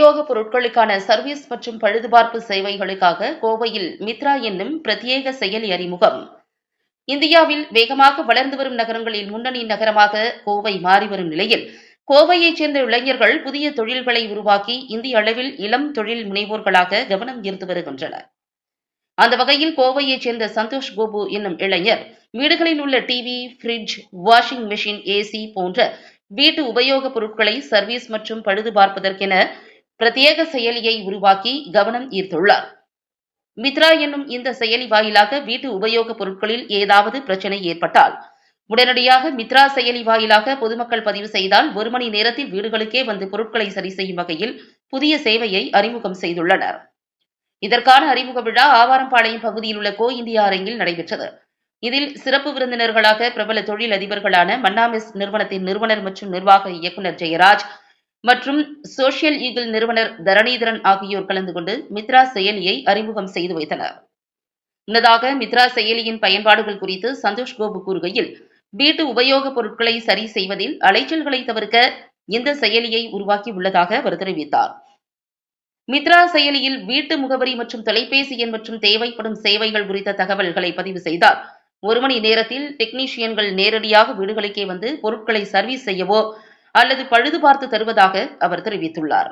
பொருட்களுக்கான சர்வீஸ் மற்றும் பழுதுபார்ப்பு சேவைகளுக்காக கோவையில் மித்ரா என்னும் பிரத்யேக செயலி அறிமுகம். இந்தியாவில் வேகமாக வளர்ந்து வரும் நகரங்களில் முன்னணி நகரமாக கோவை மாறி வரும் நிலையில் கோவையைச் சேர்ந்த இளைஞர்கள் புதிய தொழில்களை உருவாக்கி இந்திய அளவில் இளம் தொழில் முனைவோர்களாக கவனம் ஈர்த்து வருகின்றனர். அந்த வகையில் கோவையைச் சேர்ந்த சந்தோஷ் கோபு என்னும் இளைஞர் வீடுகளில் உள்ள TV fridge washing machine AC போன்ற வீட்டு உபயோகப் பொருட்களை சர்வீஸ் மற்றும் பழுது பார்ப்பதற்கென பிரத்யேக செயலியை உருவாக்கி கவனம் ஈர்த்துள்ளார். மித்ரா என்னும் இந்த செயலி வாயிலாக வீட்டு உபயோகப் பொருட்களில் ஏதாவது பிரச்சனை ஏற்பட்டால் உடனடியாக மித்ரா செயலி வாயிலாக பொதுமக்கள் பதிவு செய்தால் ஒரு மணி நேரத்தில் வீடுகளுக்கே வந்து பொருட்களை சரி செய்யும் வகையில் புதிய சேவையை அறிமுகம் செய்துள்ளனர். இதற்கான அறிமுக விழா ஆவாரம்பாளையம் பகுதியில் உள்ள கோ இந்தியா அரங்கில் நடைபெற்றது. இதில் சிறப்பு விருந்தினர்களாக பிரபல தொழில் அதிபர்களான மன்னாமிஸ் நிறுவனத்தின் நிறுவனர் மற்றும் நிர்வாக இயக்குநர் ஜெயராஜ் மற்றும் சோஷியல் ஈகிள் நிறுவனர் தரணீதரன் ஆகியோர் கலந்து கொண்டு மித்ரா செயலியை அறிமுகம் செய்து வைத்தனர். முன்னதாக மித்ரா செயலியின் பயன்பாடுகள் குறித்து சந்தோஷ் கோபு கூறுகையில் வீட்டு உபயோகப் பொருட்களை சரி செய்வதில் அலைச்சல்களை தவிர்க்க இந்த செயலியை உருவாக்கி உள்ளதாக அவர் தெரிவித்தார். மித்ரா செயலியில் வீட்டு முகவரி மற்றும் தொலைபேசி எண் மற்றும் தேவைப்படும் சேவைகள் குறித்த தகவல்களை பதிவு செய்தார். ஒரு மணி நேரத்தில் டெக்னீஷியன்கள் நேரடியாக வீடுகளுக்கே வந்து பொருட்களை சர்வீஸ் செய்யவோ அல்லது பழுது பார்த்து தருவதாக அவர் தெரிவித்துள்ளார்.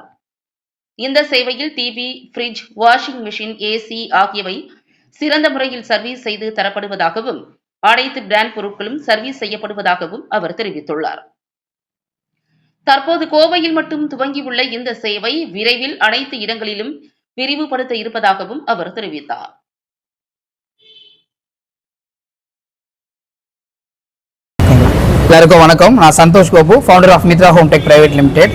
இந்த சேவையில் TV fridge washing machine AC ஆகியவை சிறந்த முறையில் சர்வீஸ் செய்து தரப்படுவதாகவும் அனைத்து பிராண்ட் பொருட்களும் சர்வீஸ் செய்யப்படுவதாகவும் அவர் தெரிவித்துள்ளார். தற்போது கோவையில் மட்டும் துவங்கியுள்ள இந்த சேவை விரைவில் அனைத்து இடங்களிலும் விரிவுபடுத்த இருப்பதாகவும் அவர் தெரிவித்தார். எல்லாருக்கும் வணக்கம். நான் Santhosh Gopu founder of Mithra home tech private limited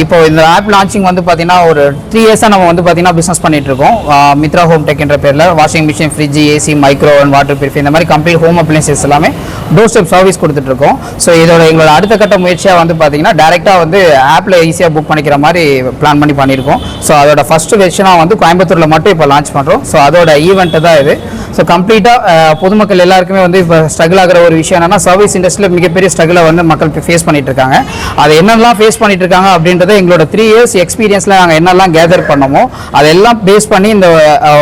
இப்போ இந்த ஆப் லான்ச்சிங் வந்து பார்த்தீங்கன்னா ஒரு த்ரீ இயர்ஸாக நம்ம வந்து பார்த்தீங்கன்னா பிஸ்னஸ் பண்ணிட்டு இருக்கோம். மித்ரா ஹோம் டெக் என்ற பேரில் washing machine fridge AC micro and water purifier இந்த மாதிரி கம்ப்ளீட் ஹோம் அப்ளைன்சஸ் எல்லாமே டோர் ஸ்டெப் சர்வீஸ் கொடுத்துட்ருக்கோம் ஸோ இதோட எங்களோட அடுத்த கட்ட முயற்சியாக வந்து பார்த்தீங்கன்னா டேரெக்டாக வந்து ஆப்பில் ஈஸியாக புக் பண்ணிக்கிற மாதிரி பிளான் பண்ணி பண்ணியிருக்கோம். ஸோ அதோட ஃபஸ்ட்டு வெர்ஷனாக வந்து கோயம்புத்தூரில் மட்டும் இப்போ லான்ச் பண்ணுறோம் ஸோ அதோட ஈவெண்ட்டு தான் இது. ஸோ கம்ப்ளீட்டாக பொதுமக்கள் எல்லாருக்குமே வந்து இப்போ ஸ்ட்ரகிள் ஆகிற ஒரு விஷயம் என்னன்னா சர்வீஸ் இண்டஸ்ட்ரியில் மிகப்பெரிய ஸ்ட்ரகிளை வந்து மக்கள் ஃபேஸ் பண்ணிட்டு இருக்காங்க. அது என்னெல்லாம் ஃபேஸ் பண்ணிட்டு இருக்காங்க அப்படின்றத எங்களோட த்ரீ இயர்ஸ் எக்ஸ்பீரியன்ஸில் நாங்கள் என்னெல்லாம் கேதர் பண்ணமோ அதெல்லாம் பேஸ் பண்ணி இந்த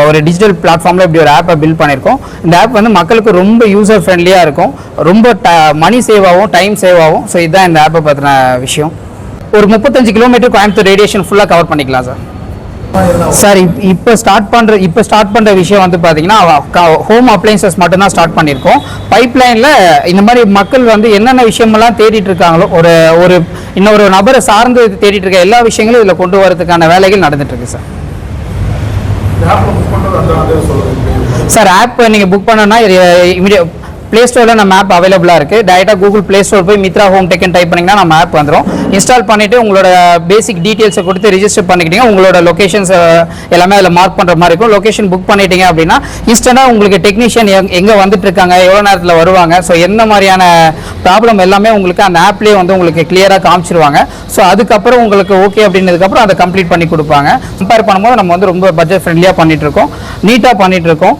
ஒரு டிஜிட்டல் பிளாட்ஃபார்மில் இப்படி ஒரு ஆப்பை பில்ட் பண்ணியிருக்கோம். இந்த ஆப் வந்து மக்களுக்கு ரொம்ப யூசர் ஃப்ரெண்ட்லியாக இருக்கும். ரொம்ப மணி சேவ் ஆகும் டைம் சேவ் ஆகும். ஸோ இதுதான் இந்த ஆப்பை பற்றின விஷயம். ஒரு முப்பத்தஞ்சு கிலோமீட்டர் கோயம்புத்தூர் ரேடியேஷன் ஃபுல்லாக கவர் பண்ணிக்கலாம் சார் சார் இப் இப்போ ஸ்டார்ட் பண்ணுற இப்போ ஸ்டார்ட் பண்ணுற விஷயம் வந்து பார்த்தீங்கன்னா ஹோம் அப்ளைன்சஸ் மட்டும்தான் ஸ்டார்ட் பண்ணியிருக்கோம் பைப்லைனில் இந்த மாதிரி மக்கள் வந்து என்னென்ன விஷயமெல்லாம் தேடிட்டு இருக்காங்களோ ஒரு ஒரு இன்னொரு நபரை சார்ந்து தேடிட்டு இருக்க எல்லா விஷயங்களும் இதில் கொண்டு வரதுக்கான வேலைகள் நடந்துட்டு இருக்கு சார். சார் ஆப் நீங்கள் புக் பண்ணனா இமீடியட் ப்ளே ஸ்டோரில் நம்ம ஆப் அவைலபிளாக இருக்குது டேரெக்டாக கூகுள் ப்ளே ஸ்டோர் போய் மித்ரா ஹோம் டெக்கன் டைப் பண்ணிங்கன்னா நம்ம ஆப் வந்துடும் இன்ஸ்டால் பண்ணிவிட்டு உங்களோட பேசிக் டீட்டெயில்ஸை கொடுத்து ரிஜிஸ்டர் பண்ணிக்கிட்டீங்க உங்களோட லொக்கேஷன்ஸ் எல்லாமே அதில் மார்க் பண்ணுற மாதிரி இருக்கும். லொகேஷன் புக் பண்ணிட்டீங்க அப்படின்னா இன்ஸ்டண்ட்டாக உங்களுக்கு டெக்னீஷியன் எங்கே வந்துட்டு இருக்காங்க எவ்வளோ நேரத்தில் வருவாங்க ஸோ என்ன மாதிரியான ப்ராப்ளம் எல்லாமே உங்களுக்கு அந்த ஆப்லேயே வந்து உங்களுக்கு கிளியராக காமிச்சிருவாங்க. ஸோ அதுக்கப்புறம் உங்களுக்கு ஓகே அப்படின்னதுக்கப்புறம் அதை கம்ப்ளீட் பண்ணி கொடுப்பாங்க. கம்பேர் பண்ணும்போது நம்ம வந்து ரொம்ப பட்ஜெட் ஃப்ரெண்ட்லியாக பண்ணிட்டு இருக்கோம் நீட்டாக பண்ணிட்டு இருக்கோம்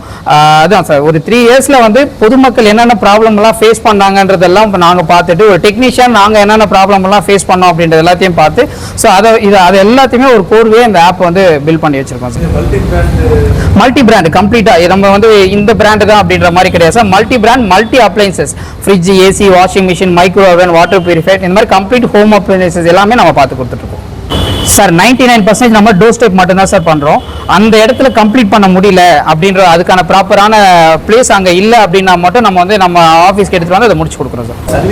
சார். ஒரு த்ரீ இயர்ஸில் வந்து பொதுமக்கள் என்ன என்னென்ன ப்ராப்ளம் எல்லாம் ஃபேஸ் பண்ணாங்கன்றதெல்லாம் இப்போ நாங்கள் பார்த்துட்டு ஒரு டெக்னீஷியன் நாங்கள் என்னென்ன ப்ராப்ளம்லாம் ஃபேஸ் பண்ணோம் அப்படின்றது எல்லாத்தையும் பார்த்து ஸோ அதை இது அது எல்லாத்தையுமே ஒரு கோர்வே இந்த ஆப் வந்து பில்ட் பண்ணி வச்சிருக்கோம் சார். மல்டி மல்டி பிராண்ட் கம்ப்ளீட்டாக நம்ம வந்து இந்த பிராண்டு தான் அப்படின்ற மாதிரி கிடையாது sir. Multi brand multi appliances fridge AC washing machine micro oven water purified இந்த மாதிரி கம்ப்ளீட் ஹோம் அப்ளைன்சஸ் எல்லாமே நம்ம பார்த்து கொடுத்துட்ருக்கோம் சார் நைன்டி நைன் பர்சன்டேஜ் நம்ம டோர் ஸ்டெப் மட்டும்தான் சார் பண்ணுறோம் அந்த இடத்துல கம்ப்ளீட் பண்ண முடியல அப்படின்ற அதுக்கான ப்ராப்பரான பிளேஸ் அங்கே இல்லை அப்படின்னா மட்டும் நம்ம வந்து நம்ம ஆஃபீஸ்க்கு எடுத்துகிட்டு வந்து அதை முடிச்சு கொடுக்குறோம் sir. Sir?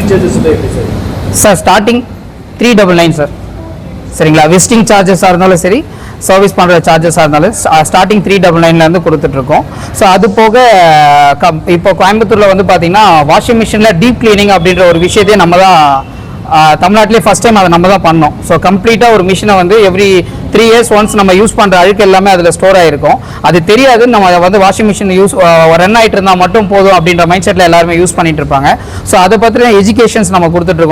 Sir starting three double nine sir. சரிங்களா? விசிட்டிங் சார்ஜஸாக இருந்தாலும் சரி சர்வீஸ் பண்ணுற சார்ஜஸாக இருந்தாலும் ஸ்டார்டிங் த்ரீ டபுள் நைன்லேருந்து கொடுத்துட்ருக்கோம் ஸோ அது போக கம் இப்போ கோயம்புத்தூரில் வந்து பார்த்தீங்கன்னா வாஷிங் மிஷினில் டீப் க்ளீனிங் அப்படின்ற ஒரு விஷயத்தையும் நம்ம தான் தமிழ்நாட்டிலே ஃபஸ்ட் டைம் அதை நம்ம தான் பண்ணோம். ஸோ கம்ப்ளீட்டாக ஒரு மிஷினை வந்து எவ்ரி த்ரீ இயர்ஸ் ஒன்ஸ் நம்ம யூஸ் பண்ணுற அழுக்கு எல்லாமே அதில் ஸ்டோர் ஆகிருக்கும் அது தெரியாது நம்ம அதை வந்து வாஷிங் மிஷின் யூஸ் ரன் ஆகிட்டு இருந்தால் மட்டும் போதும் அப்படின்ற மைண்ட் செட்டில் எல்லாருமே யூஸ் பண்ணிட்டு இருப்பாங்க. ஸோ அதை பற்றின எஜுகேஷன்ஸ் நம்ம கொடுத்துட்ருக்கோம்